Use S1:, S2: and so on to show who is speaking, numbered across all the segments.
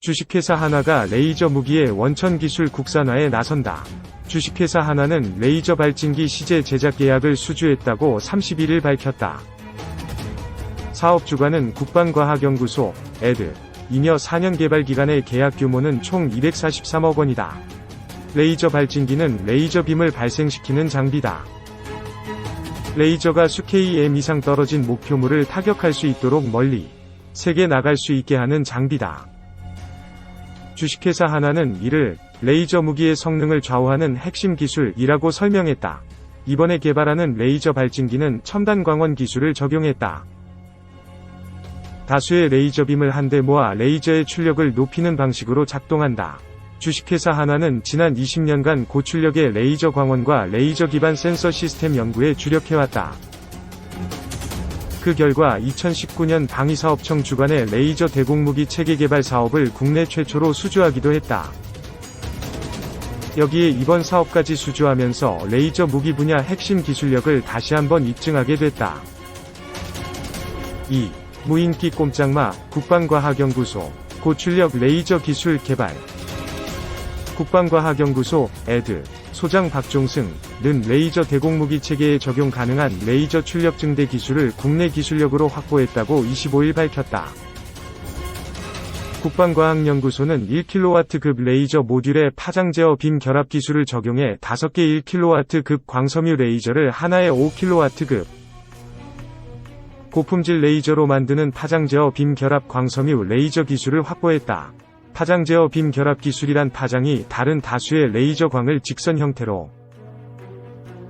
S1: 주식회사 하나가 레이저 무기의 원천 기술 국산화에 나선다. 주식회사 하나는 레이저 발진기 시제 제작 계약을 수주했다고 31일 밝혔다. 사업 주관은 국방과학연구소, 에드, 이며 4년 개발 기간의 계약 규모는 총 243억 원이다. 레이저 발진기는 레이저 빔을 발생시키는 장비다. 레이저가 수KM 이상 떨어진 목표물을 타격할 수 있도록 멀리 세게 나갈 수 있게 하는 장비다. 주식회사 하나는 이를 레이저 무기의 성능을 좌우하는 핵심 기술이라고 설명했다. 이번에 개발하는 레이저 발진기는 첨단 광원 기술을 적용했다. 다수의 레이저 빔을 한데 모아 레이저의 출력을 높이는 방식으로 작동한다. 주식회사 하나는 지난 20년간 고출력의 레이저 광원과 레이저 기반 센서 시스템 연구에 주력해왔다. 그 결과 2019년 방위사업청 주관의 레이저 대공무기 체계 개발 사업을 국내 최초로 수주하기도 했다. 여기에 이번 사업까지 수주하면서 레이저 무기 분야 핵심 기술력을 다시 한번 입증하게 됐다. 2. 무인기 꼼짝마 국방과학연구소 고출력 레이저 기술 개발 국방과학연구소 에드 소장 박종승는 레이저 대공무기 체계에 적용 가능한 레이저 출력 증대 기술을 국내 기술력으로 확보했다고 25일 밝혔다. 국방과학연구소는 1kW급 레이저 모듈에 파장 제어 빔 결합 기술을 적용해 5개 1kW급 광섬유 레이저를 하나의 5kW급 고품질 레이저로 만드는 파장 제어 빔 결합 광섬유 레이저 기술을 확보했다. 파장 제어 빔 결합 기술이란 파장이 다른 다수의 레이저 광을 직선 형태로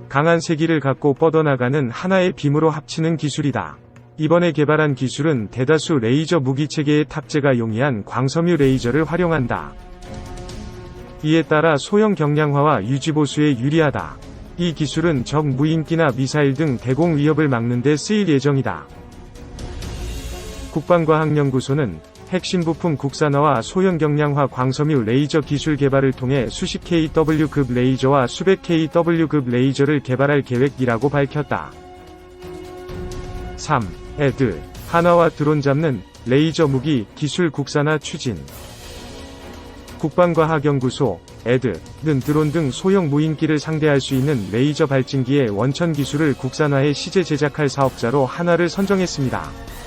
S1: 강한 세기를 갖고 뻗어나가는 하나의 빔으로 합치는 기술이다. 이번에 개발한 기술은 대다수 레이저 무기 체계의 탑재가 용이한 광섬유 레이저를 활용한다. 이에 따라 소형 경량화와 유지 보수에 유리하다. 이 기술은 적 무인기나 미사일 등 대공 위협을 막는 데 쓰일 예정이다. 국방과학연구소는 핵심 부품 국산화와 소형 경량화 광섬유 레이저 기술 개발을 통해 수십 KW급 레이저와 수백 KW급 레이저를 개발할 계획이라고 밝혔다. 3. 애들 하나와 드론 잡는 레이저 무기 기술 국산화 추진 국방과학연구소 애드는 드론 등 소형 무인기를 상대할 수 있는 레이저 발진기의 원천 기술을 국산화해 시제 제작할 사업자로 하나를 선정했습니다.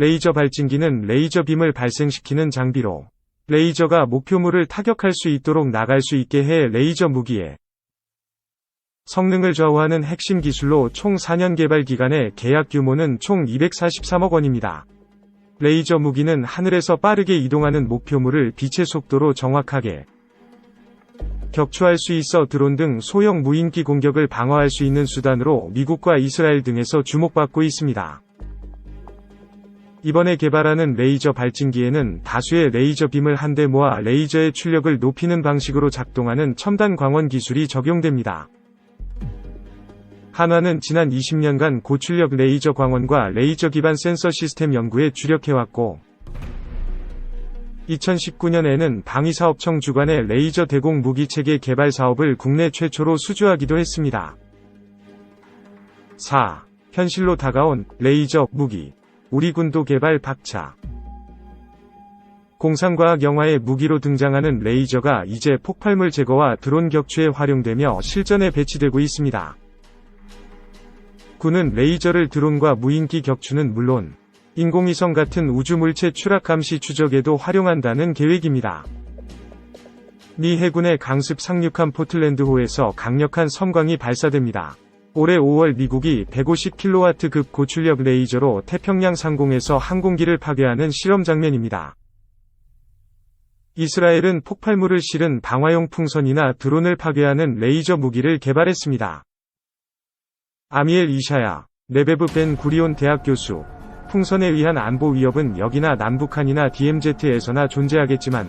S1: 레이저 발진기는 레이저 빔을 발생시키는 장비로 레이저가 목표물을 타격할 수 있도록 나갈 수 있게 해 레이저 무기에 성능을 좌우하는 핵심 기술로 총 4년 개발 기간에 계약 규모는 총 243억 원입니다. 레이저 무기는 하늘에서 빠르게 이동하는 목표물을 빛의 속도로 정확하게 격추할 수 있어 드론 등 소형 무인기 공격을 방어할 수 있는 수단으로 미국과 이스라엘 등에서 주목받고 있습니다. 이번에 개발하는 레이저 발진기에는 다수의 레이저 빔을 한데 모아 레이저의 출력을 높이는 방식으로 작동하는 첨단 광원 기술이 적용됩니다. 한화는 지난 20년간 고출력 레이저 광원과 레이저 기반 센서 시스템 연구에 주력해왔고 2019년에는 방위사업청 주관의 레이저 대공 무기 체계 개발 사업을 국내 최초로 수주하기도 했습니다. 4. 현실로 다가온 레이저 무기 우리 군도 개발 박차 공상과학 영화의 무기로 등장하는 레이저가 이제 폭발물 제거와 드론 격추에 활용되며 실전에 배치되고 있습니다. 군은 레이저를 드론과 무인기 격추는 물론 인공위성 같은 우주물체 추락 감시 추적에도 활용한다는 계획입니다. 미 해군의 강습 상륙함 포틀랜드호에서 강력한 섬광이 발사됩니다. 올해 5월 미국이 150kW급 고출력 레이저로 태평양 상공에서 항공기를 파괴하는 실험 장면입니다. 이스라엘은 폭발물을 실은 방화용 풍선이나 드론을 파괴하는 레이저 무기를 개발했습니다. 아미엘 이샤야, 레베브 벤 구리온 대학 교수, 풍선에 의한 안보 위협은 여기나 남북한이나 DMZ에서나 존재하겠지만,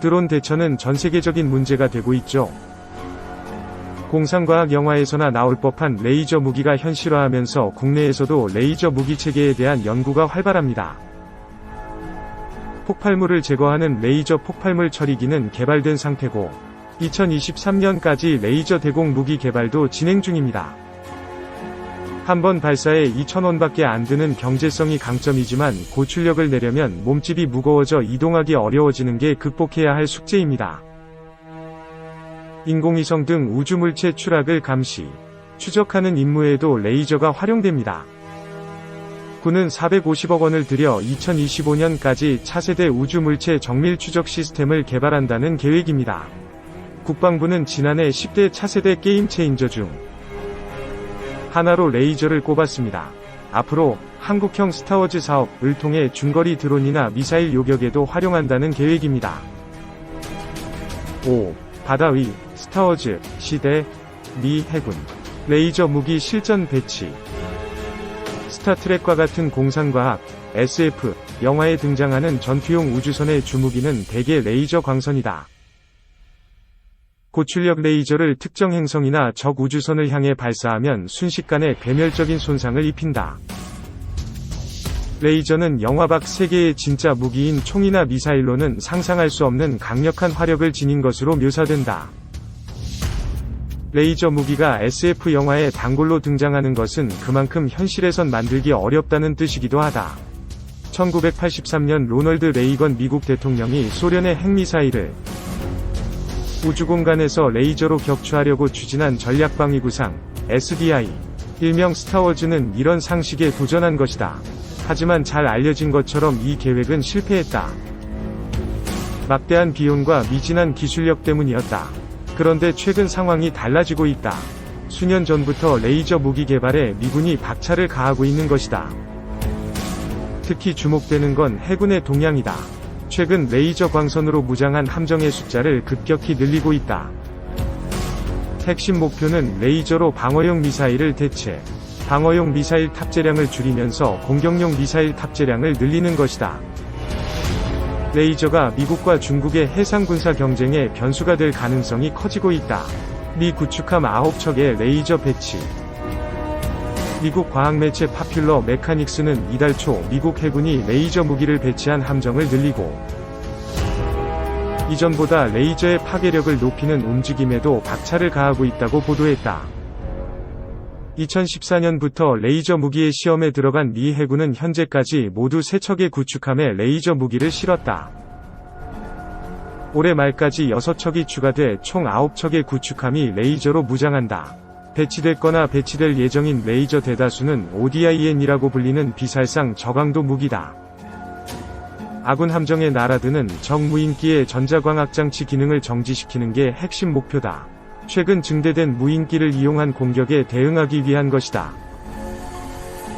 S1: 드론 대처는 전 세계적인 문제가 되고 있죠. 공상과학 영화에서나 나올 법한 레이저 무기가 현실화하면서 국내에서도 레이저 무기 체계에 대한 연구가 활발합니다. 폭발물을 제거하는 레이저 폭발물 처리기는 개발된 상태고, 2023년까지 레이저 대공 무기 개발도 진행 중입니다. 한 번 발사에 2,000원밖에 안 드는 경제성이 강점이지만 고출력을 내려면 몸집이 무거워져 이동하기 어려워지는 게 극복해야 할 숙제입니다. 인공위성 등 우주물체 추락을 감시, 추적하는 임무에도 레이저가 활용됩니다. 군은 450억 원을 들여 2025년까지 차세대 우주물체 정밀 추적 시스템을 개발한다는 계획입니다. 국방부는 지난해 10대 차세대 게임 체인저 중 하나로 레이저를 꼽았습니다. 앞으로 한국형 스타워즈 사업을 통해 중거리 드론이나 미사일 요격에도 활용한다는 계획입니다. 5. 바다 위 스타워즈 시대 미 해군 레이저 무기 실전 배치 스타트랙과 같은 공상과학 SF 영화에 등장하는 전투용 우주선의 주무기는 대개 레이저 광선이다. 고출력 레이저를 특정 행성이나 적 우주선을 향해 발사하면 순식간에 괴멸적인 손상을 입힌다. 레이저는 영화 밖 세계의 진짜 무기인 총이나 미사일로는 상상할 수 없는 강력한 화력을 지닌 것으로 묘사된다. 레이저 무기가 SF 영화에 단골로 등장하는 것은 그만큼 현실에선 만들기 어렵다는 뜻이기도 하다. 1983년 로널드 레이건 미국 대통령이 소련의 핵미사일을 우주공간에서 레이저로 격추하려고 추진한 전략방위구상 SDI 일명 스타워즈는 이런 상식에 도전한 것이다. 하지만 잘 알려진 것처럼 이 계획은 실패했다. 막대한 비용과 미진한 기술력 때문이었다. 그런데 최근 상황이 달라지고 있다. 수년 전부터 레이저 무기 개발에 미군이 박차를 가하고 있는 것이다. 특히 주목되는 건 해군의 동향이다. 최근 레이저 광선으로 무장한 함정의 숫자를 급격히 늘리고 있다. 핵심 목표는 레이저로 방어용 미사일을 대체, 방어용 미사일 탑재량을 줄이면서 공격용 미사일 탑재량을 늘리는 것이다. 레이저가 미국과 중국의 해상 군사 경쟁에 변수가 될 가능성이 커지고 있다. 미 구축함 9척의 레이저 배치. 미국 과학 매체 파퓰러 메카닉스는 이달 초 미국 해군이 레이저 무기를 배치한 함정을 늘리고 이전보다 레이저의 파괴력을 높이는 움직임에도 박차를 가하고 있다고 보도했다. 2014년부터 레이저 무기의 시험에 들어간 미 해군은 현재까지 모두 3척의 구축함에 레이저 무기를 실었다. 올해 말까지 6척이 추가돼 총 9척의 구축함이 레이저로 무장한다. 배치됐거나 배치될 예정인 레이저 대다수는 ODIN이라고 불리는 비살상 저강도 무기다. 아군 함정에 날아드는 적 무인기의 전자광학 장치 기능을 정지시키는 게 핵심 목표다. 최근 증대된 무인기를 이용한 공격에 대응하기 위한 것이다.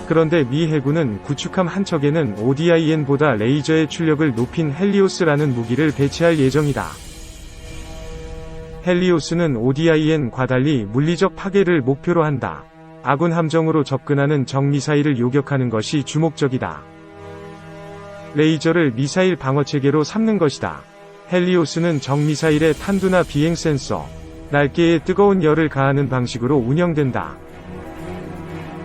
S1: 그런데 미 해군은 구축함 한 척에는 ODIN보다 레이저의 출력을 높인 헬리오스라는 무기를 배치할 예정이다. 헬리오스는 ODIN과 달리 물리적 파괴를 목표로 한다. 아군 함정으로 접근하는 적 미사일을 요격하는 것이 주목적이다. 레이저를 미사일 방어 체계로 삼는 것이다. 헬리오스는 적 미사일의 탄두나 비행 센서, 날개에 뜨거운 열을 가하는 방식으로 운영된다.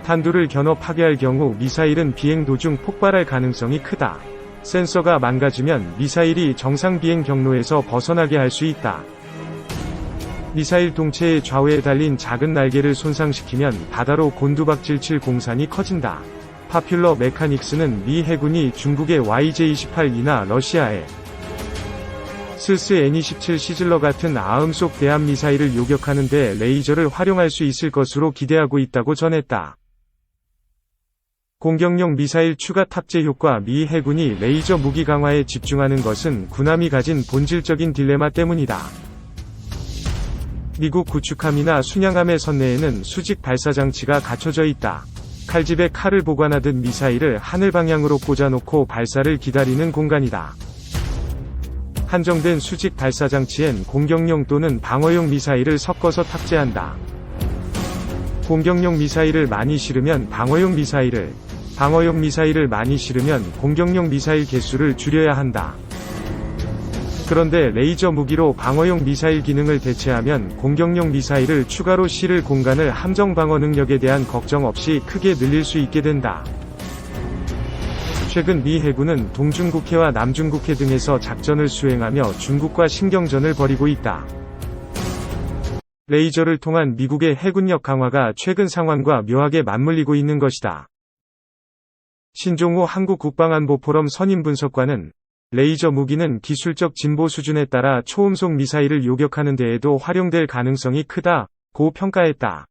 S1: 탄두를 겨눠 파괴할 경우 미사일은 비행 도중 폭발할 가능성이 크다. 센서가 망가지면 미사일이 정상 비행 경로에서 벗어나게 할 수 있다. 미사일 동체의 좌우에 달린 작은 날개를 손상시키면 바다로 곤두박질 칠 공산이 커진다. 파퓰러 메카닉스는 미 해군이 중국의 YJ-28이나 러시아의 스스 N-27 시즐러 같은 아음 속 대함 미사일을 요격하는데 레이저를 활용할 수 있을 것으로 기대하고 있다고 전했다. 공격용 미사일 추가 탑재 효과 미 해군이 레이저 무기 강화에 집중하는 것은 군함이 가진 본질적인 딜레마 때문이다. 미국 구축함이나 순양함의 선내에는 수직 발사 장치가 갖춰져 있다. 칼집에 칼을 보관하듯 미사일을 하늘 방향으로 꽂아놓고 발사를 기다리는 공간이다. 한정된 수직 발사 장치엔 공격용 또는 방어용 미사일을 섞어서 탑재한다. 공격용 미사일을 많이 실으면 방어용 미사일을, 방어용 미사일을 많이 실으면 공격용 미사일 개수를 줄여야 한다. 그런데 레이저 무기로 방어용 미사일 기능을 대체하면 공격용 미사일을 추가로 실을 공간을 함정 방어 능력에 대한 걱정 없이 크게 늘릴 수 있게 된다. 최근 미 해군은 동중국해와 남중국해 등에서 작전을 수행하며 중국과 신경전을 벌이고 있다. 레이저를 통한 미국의 해군력 강화가 최근 상황과 묘하게 맞물리고 있는 것이다. 신종호 한국 국방안보 포럼 선임 분석관은 레이저 무기는 기술적 진보 수준에 따라 초음속 미사일을 요격하는 데에도 활용될 가능성이 크다, 고 평가했다.